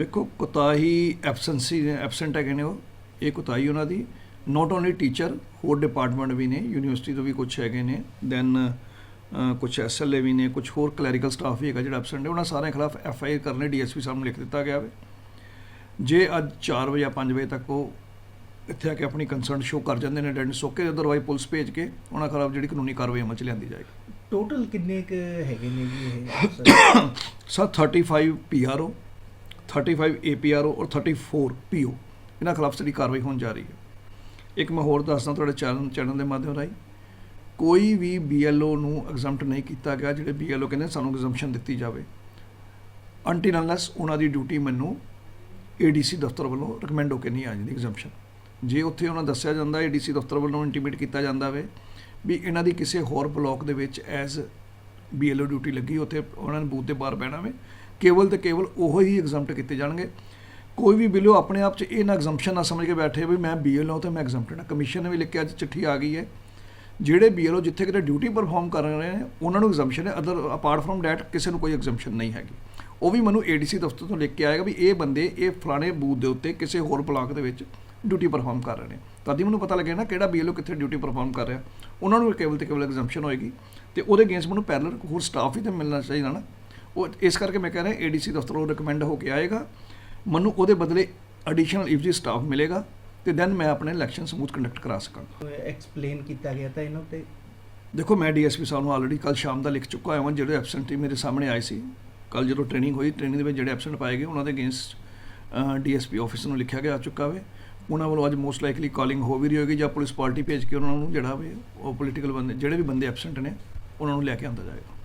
ਵੇਖੋ ਕੁਤਾਹੀ ਐਬਸੈਂਸੀ ਐਬਸੈਂਟ ਹੈਗੇ ਨੇ ਉਹ। ਇਹ ਕੁਤਾਹੀ ਉਹਨਾਂ ਦੀ। ਨਾਟ ਓਨਲੀ ਟੀਚਰ ਹੋਰ ਡਿਪਾਰਟਮੈਂਟ ਵੀ ਨੇ ਯੂਨੀਵਰਸਿਟੀ ਤੋਂ ਵੀ ਕੁਝ ਹੈਗੇ ਨੇ। ਦੈਨ ਕੁਝ ਐਸਐਲਏ ਵੀ ਨੇ ਕੁਝ ਹੋਰ ਕਲੈਰੀਕਲ ਸਟਾਫ ਵੀ ਹੈਗਾ ਜਿਹੜਾ ਐਬਸੈਂਟ ਹੈ ਉਹਨਾਂ ਸਾਰਿਆਂ ਖਿਲਾਫ ਐਫਆਈਆਰ ਕਰਨੇ ਡੀਐਸਪੀ ਸਾਹਿਬ ਨੂੰ ਲਿਖ ਦਿੱਤਾ ਗਿਆ ਵੇ। ਜੇ ਅੱਜ 4 ਵਜੇ ਜਾਂ 5 ਵਜੇ ਤੱਕ ਉਹ ਇੱਥੇ ਆ ਕੇ ਆਪਣੀ ਕੰਸਰਨ ਸ਼ੋ ਕਰ ਜਾਂਦੇ ਨੇ ਅਟੈਂਡੈਂਸ ਓਕੇ ਅਦਰਵਾਈਜ਼ ਪੁਲਿਸ ਭੇਜ ਕੇ ਉਹਨਾਂ ਖਿਲਾਫ ਜਿਹੜੀ ਕਾਨੂੰਨੀ ਕਾਰਵਾਈ ਅਮਲ ਚ ਲਿਆਂਦੀ ਜਾਏਗੀ। ਟੋਟਲ ਕਿੰਨੇ ਕ ਹੈਗੇ ਨੇ ਜੀ ਇਹ? ਸਰ 35 ਪੀਆਰਓ 35 ਏਪੀਆਰਓ ਔਰ 34 ਪੀਓ ਇਹਨਾਂ ਖਿਲਾਫ ਜਿਹੜੀ ਕਾਰਵਾਈ ਹੋਣ ਜਾ ਰਹੀ ਹੈ। ਇੱਕ ਮੈਂ ਹੋਰ ਦੱਸਦਾ ਤੁਹਾਡੇ ਚੈਨਲ ਚੈਨਲ ਦੇ ਮਾਧਿਅਮ ਰਾਹੀਂ, ਕੋਈ ਵੀ ਬੀਐਲਓ ਨੂੰ ਐਗਜ਼ੈਂਪਟ ਨਹੀਂ ਕੀਤਾ ਗਿਆ, ਜਿਹੜੇ ਬੀਐਲਓ ਕਹਿੰਦੇ ਸਾਨੂੰ ਐਗਜ਼ੈਂਪਸ਼ਨ ਦਿੱਤੀ ਜਾਵੇ। ਅੰਟਿਲ ਅਨਲੈਸ ਉਹਨਾਂ ਦੀ ਡਿਊਟੀ ਮੈਨੂੰ ਏਡੀਸੀ ਦਫ਼ਤਰ ਵੱਲੋਂ ਰეკਮੈਂਡ ਹੋ ਕੇ ਨਹੀਂ ਆ ਜਾਂਦੀ ਐਗਜ਼ੈਂਪਸ਼ਨ ਜੇ ਉੱਥੇ ਉਹਨਾਂ ਦੱਸਿਆ ਜਾਂਦਾ ਏਡੀਸੀ ਦਫ਼ਤਰ ਵੱਲੋਂ ਇੰਟੀਮੇਟ ਕੀਤਾ ਜਾਂਦਾ ਵੇ, ਵੀ ਇਹਨਾਂ ਦੀ ਕਿਸੇ ਹੋਰ ਬਲਾਕ ਦੇ ਵਿੱਚ ਐਜ਼ ਬੀਐਲਓ ਡਿਊਟੀ ਲੱਗੀ, ਉੱਥੇ ਉਹਨਾਂ ਨੇ ਬੂਥ ਦੇ ਬਾਹਰ ਬਹਿਣਾ ਵੇ ਕੇਵਲ ਤੇ ਕੇਵਲ ਉਹ ਹੀ ਐਗਜ਼ੈਂਪਟ ਕੀਤੇ ਜਾਣਗੇ। ਕੋਈ ਵੀ ਬਿੱਲੋ ਆਪਣੇ ਆਪ 'ਚ ਇਹ ਨਾ ਐਗਜ਼ੈਂਪਸ਼ਨ ਨਾ ਸਮਝ ਕੇ ਬੈਠੇ ਵੀ ਮੈਂ ਬੀਐਲਓ ਤੇ ਮੈਂ ਐਗਜ਼ੈਂਪਟਡ ਹਾਂ। ਕਮਿਸ਼ਨ ਨੇ ਵੀ ਲਿਖ ਕੇ ਅੱਜ ਚਿੱਠੀ ਆ ਗਈ ਹੈ। ਜਿਹੜੇ ਬੀਐਲਓ ਜਿੱਥੇ ਕਿਤੇ ਡਿਊਟੀ ਪਰਫਾਰਮ ਕਰ ਰਹੇ ਨੇ, ਉਹਨਾਂ ਨੂੰ ਐਗਜ਼ੈਂਪਸ਼ਨ ਹੈ। ਅਦਰ ਅਪਾਰਟ ਫਰਮ ਡੈਟ ਕਿਸੇ ਨੂੰ ਕੋਈ ਐਗਜ਼ੈਂਪਸ਼ਨ ਨਹੀਂ ਹੈਗੀ। ਉਹ ਵੀ ਮੈਨੂੰ ਏਡੀਸੀ ਦਫ਼ਤਰ ਤੋਂ ਲਿਖ ਕੇ ਆਏਗਾ ਵੀ ਇਹ ਬੰਦੇ ਇਹ ਫਲਾਣੇ ਬੂਥ ਦੇ ਉੱਤੇ ਕਿਸੇ ਹੋਰ ਬਲਾਕ ਦੇ ਵਿੱਚ ਡਿਊਟੀ ਪਰਫਾਰਮ ਕਰ ਰਹੇ ਨੇ। ਤਦ ਹੀ ਮੈਨੂੰ ਪਤਾ ਲੱਗੇ ਨਾ ਕਿਹੜਾ ਬੀਐਲਓ ਕਿੱਥੇ ਡਿਊਟੀ ਪਰਫਾਰਮ ਕਰ ਰਿਹਾ। ਉਹਨਾਂ ਨੂੰ ਕੇਵਲ ਤੇ ਕੇਵਲ ਐਗਜ਼ੈਂਪਸ਼ਨ ਹੋਏਗੀ। ਤੇ ਉਹਦੇ ਅਗੇਂਸਟ ਮੈਨੂੰ ਪੈਰਲਲ ਹੋਰ ਸਟਾਫ ਵੀ ਤੇ ਮਿਲਣਾ ਚਾਹੀਦਾ ਨਾ। ਉਹ ਇਸ ਕਰਕੇ ਮੈਂ ਕਹਿ ਰਿਹਾ ਏਡੀਸੀ ਦਫ਼ਤਰੋਂ ਰეკਮੈਂਡ ਹੋ ਕੇ ਆਏਗਾ। ਮੈਨੂੰ ਉਹਦੇ ਬਦਲੇ ਐਡੀਸ਼ਨਲ ਈਫਜੀ ਸਟਾਫ ਮਿਲੇਗਾ ਤੇ ਦੈਨ ਮੈਂ ਆਪਣੇ ਇਲੈਕਸ਼ਨ ਸਮੂਥ ਕੰਡਕਟ ਕਰਾ ਸਕਾਂਗਾ। ਐਕਸਪਲੇਨ ਕੀਤਾ ਗਿਆ ਤਾਂ ਇਹਨਾਂ ਤੇ। ਦੇਖੋ ਮੈਂ ਡੀਐਸਪੀ ਸਾਹਿਬ ਨੂੰ ਆਲਰੇਡੀ ਕੱਲ ਸ਼ਾਮ ਦਾ ਲਿਖ ਚੁੱਕਾ ਹਾਂ ਜਿਹੜੇ ਐਬਸੈਂਟੀ ਮੇਰੇ ਸਾਹਮਣੇ ਆਏ ਸੀ। ਕੱਲ ਜਦੋਂ ਟ੍ਰੇਨਿੰਗ ਹੋਈ ਟ੍ਰੇਨਿੰਗ ਦੇ ਵਿੱਚ ਜਿਹੜੇ ਐਬਸੈਂਟ ਪਾਏ ਗਏ ਉਹਨਾਂ ਦੇ ਅਗੇਂਸਟ ਡੀਐਸਪੀ ਆਫਿਸ ਨੂੰ ਲਿਖਿਆ ਗਿਆ ਚੁੱਕਾ ਵੇ। ਉਹਨਾਂ ਵੱਲੋਂ ਅੱਜ ਮੋਸਟ ਲਾਈਕਲੀ ਕਾਲਿੰਗ ਹੋ ਵੀ ਰਹੀ ਹੋਏਗੀ ਜਾਂ ਪੁਲਿਸ ਪਾਰਟੀ ਭੇਜ ਕੇ ਉਹਨਾਂ ਨੂੰ ਜਿਹੜਾ ਵੇ ਉਹ ਪੋਲੀਟੀਕਲ ਬੰਦੇ ਜਿਹੜੇ ਵੀ ਬੰਦੇ ਐਬਸੈਂਟ ਨੇ ਉਹਨਾਂ ਨੂੰ ਲੈ ਕੇ ਆਂਦਾ ਜਾਏਗਾ।